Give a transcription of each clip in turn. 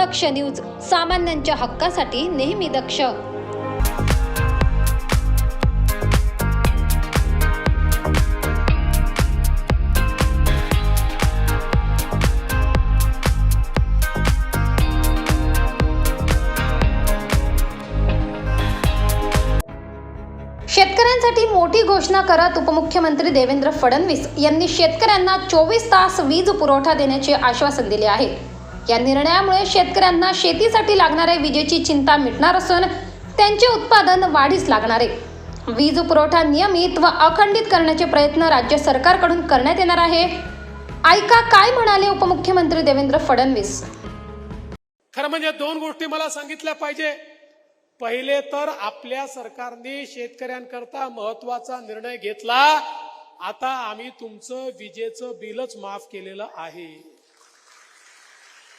दक्ष news सामान्यांच्या हक्कासाठी नेहमी दक्ष. शेतकऱ्यांसाठी मोठी घोषणा करत उपमुख्यमंत्री देवेंद्र फडणवीस यांनी शेतकऱ्यांना चोवीस तास वीज पुरवठा देण्याचे आश्वासन दिले आहे. या निर्णयामुळे शेतकऱ्यांना शेतीसाठी लागणाऱ्या विजेची चिंता मिटणार असून त्यांचे उत्पादन वाढीस लागणार आहे. वीज पुरवठा नियमित व अखंडित करण्याचे प्रयत्न राज्य सरकारकडून करण्यात येणार आहे. ऐका काय म्हणाले उपमुख्यमंत्री देवेंद्र फडणवीस? खरं म्हणजे दोन गोष्टी मला सांगितल्या पाहिजे. पहिले तर आपल्या सरकारने शेतकऱ्यांकरता महत्त्वाचा निर्णय घेतला. आता आम्ही तुमचं विजेचं बिलच माफ केलेलं आहे.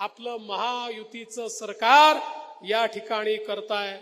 आपलं महायुतीचं सरकार या ठिकाणी करताय.